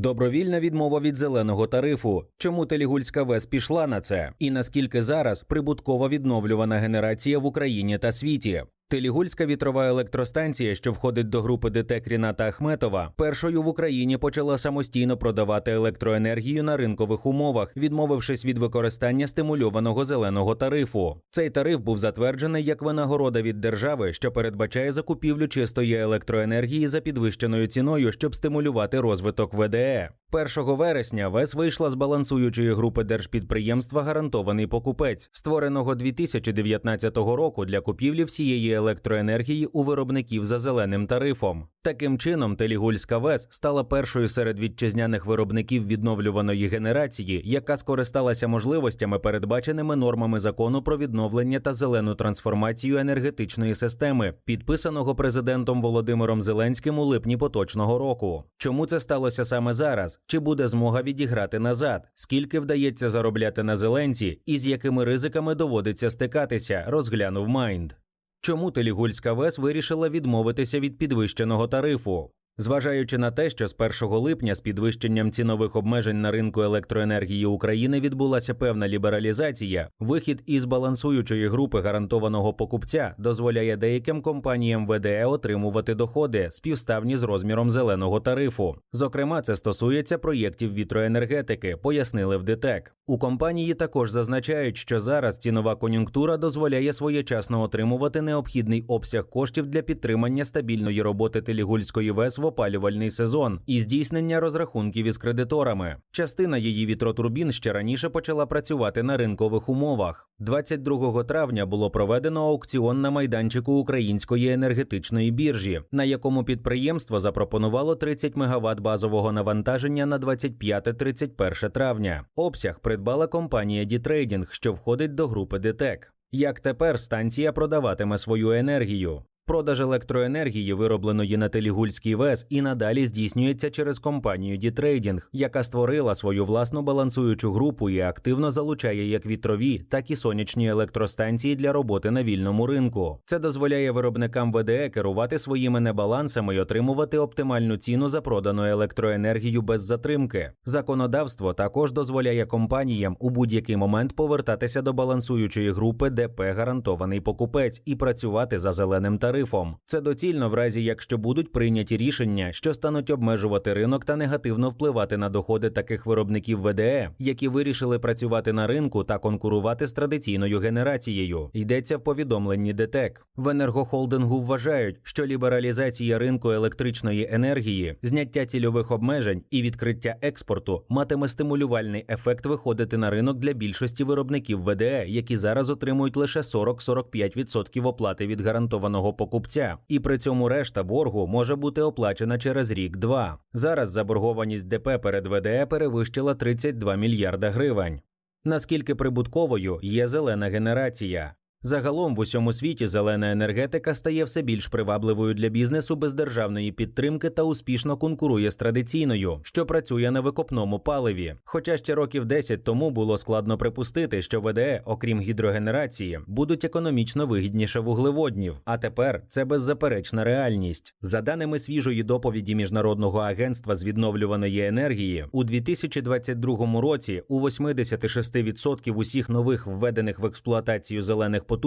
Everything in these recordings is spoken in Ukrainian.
Добровільна відмова від зеленого тарифу. Чому Телігульська ВЕС пішла на це? І наскільки зараз прибуткова відновлювана генерація в Україні та світі? Телігульська вітрова електростанція, що входить до групи ДТЕК Ріната Ахметова, першою в Україні почала самостійно продавати електроенергію на ринкових умовах, відмовившись від використання стимульованого зеленого тарифу. Цей тариф був затверджений як винагорода від держави, що передбачає закупівлю чистої електроенергії за підвищеною ціною, щоб стимулювати розвиток ВДЕ. 1 вересня ВЕС вийшла з балансуючої групи держпідприємства Гарантований покупець, створеного 2019 року для купівлі всієї електроенергії у виробників за зеленим тарифом. Таким чином, Телігульська ВЕС стала першою серед вітчизняних виробників відновлюваної генерації, яка скористалася можливостями, передбаченими нормами закону про відновлення та зелену трансформацію енергетичної системи, підписаного президентом Володимиром Зеленським у липні поточного року. Чому це сталося саме зараз? Чи буде змога відіграти назад? Скільки вдається заробляти на зеленці, і з якими ризиками доводиться стикатися? Розглянув Майнд. Чому Телігульська ВЕС вирішила відмовитися від підвищеного тарифу? Зважаючи на те, що з 1 липня з підвищенням цінових обмежень на ринку електроенергії України відбулася певна лібералізація, вихід із балансуючої групи гарантованого покупця дозволяє деяким компаніям ВДЕ отримувати доходи співставні з розміром зеленого тарифу. Зокрема, це стосується проєктів вітроенергетики, пояснили в ДТЕК. У компанії також зазначають, що зараз цінова кон'юнктура дозволяє своєчасно отримувати необхідний обсяг коштів для підтримання стабільної роботи Телігульської ВЕС в опалювальний сезон і здійснення розрахунків із кредиторами. Частина її вітротурбін ще раніше почала працювати на ринкових умовах. 22 травня було проведено аукціон на майданчику Української енергетичної біржі, на якому підприємство запропонувало 30 МВт базового навантаження на 25-31 травня. Обсяг придбала компанія Дітрейдінг, що входить до групи ДТЕК. Як тепер станція продаватиме свою енергію? Продаж електроенергії, виробленої на Телігульській ВЕС, і надалі здійснюється через компанію Дітрейдінг, яка створила свою власну балансуючу групу і активно залучає як вітрові, так і сонячні електростанції для роботи на вільному ринку. Це дозволяє виробникам ВДЕ керувати своїми небалансами і отримувати оптимальну ціну за продану електроенергію без затримки. Законодавство також дозволяє компаніям у будь-який момент повертатися до балансуючої групи ДП гарантований покупець і працювати за зеленим тарифом. Це доцільно в разі, якщо будуть прийняті рішення, що стануть обмежувати ринок та негативно впливати на доходи таких виробників ВДЕ, які вирішили працювати на ринку та конкурувати з традиційною генерацією. Йдеться в повідомленні ДТЕК. В енергохолдингу вважають, що лібералізація ринку електричної енергії, зняття цільових обмежень і відкриття експорту матиме стимулювальний ефект виходити на ринок для більшості виробників ВДЕ, які зараз отримують лише 40-45% оплати від гарантованого покупця, і при цьому решта боргу може бути оплачена через рік-два. Зараз заборгованість ДП перед ВДЕ перевищила 32 мільярда гривень. Наскільки прибутковою є зелена генерація? Загалом в усьому світі зелена енергетика стає все більш привабливою для бізнесу без державної підтримки та успішно конкурує з традиційною, що працює на викопному паливі. Хоча ще років 10 тому було складно припустити, що ВДЕ, окрім гідрогенерації, будуть економічно вигідніше вуглеводнів. А тепер це беззаперечна реальність. За даними свіжої доповіді міжнародного агентства з відновлюваної енергії, у 2022 році у 86% усіх нових введених в експлуатацію зелених потужностей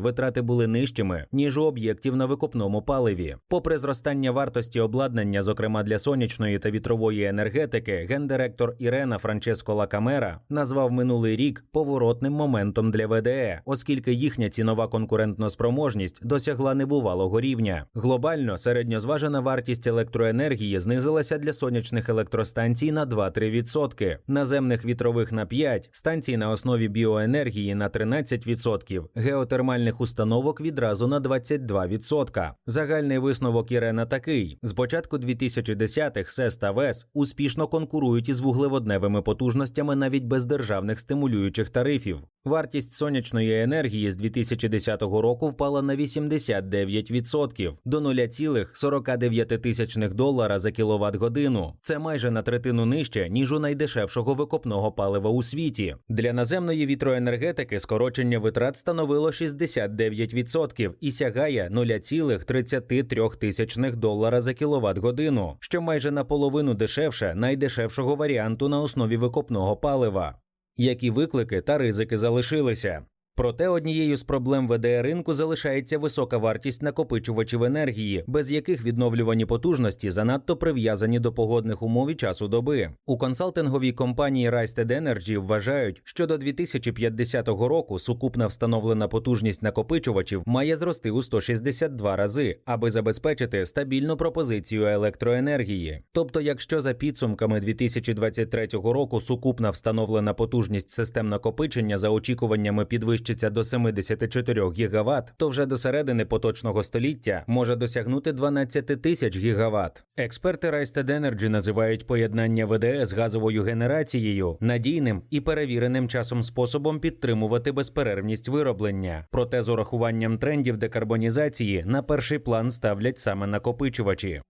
витрати були нижчими ніж у об'єктів на викопному паливі. Попри зростання вартості обладнання, зокрема для сонячної та вітрової енергетики, гендиректор Ірена Франческо Лакамера назвав минулий рік поворотним моментом для ВДЕ, оскільки їхня цінова конкурентноспроможність досягла небувалого рівня. Глобально середньозважена вартість електроенергії знизилася для сонячних електростанцій на 2-3%, наземних вітрових на 5%, станцій на основі біоенергії на 13%, геотермальних установок відразу на 22%. Загальний висновок Ірена такий: з початку 2010-х СЕС та ВЕС успішно конкурують із вуглеводневими потужностями навіть без державних стимулюючих тарифів. Вартість сонячної енергії з 2010 року впала на 89% до 0,49 тисячних долара за кіловат годину. Це майже на третину нижче ніж у найдешевшого викопного палива у світі. Для наземної вітроенергетики скорочення витрат становило становило 69% і сягає 0,33 тисячних долара за кіловат годину, що майже наполовину дешевше найдешевшого варіанту на основі викопного палива. Які виклики та ризики залишилися? Проте однією з проблем ВДР ринку залишається висока вартість накопичувачів енергії, без яких відновлювані потужності занадто прив'язані до погодних умов і часу доби. У консалтинговій компанії Rysted Energy вважають, що до 2050 року сукупна встановлена потужність накопичувачів має зрости у 162 рази, аби забезпечити стабільну пропозицію електроенергії. Тобто, якщо за підсумками 2023 року сукупна встановлена потужність систем накопичення за очікуваннями підвищиться до 74 ГВт, то вже до середини поточного століття може досягнути 12 тисяч ГВт. Експерти Rysted Energy називають поєднання ВДС з газовою генерацією надійним і перевіреним часом способом підтримувати безперервність вироблення. Проте з урахуванням трендів декарбонізації на перший план ставлять саме накопичувачі.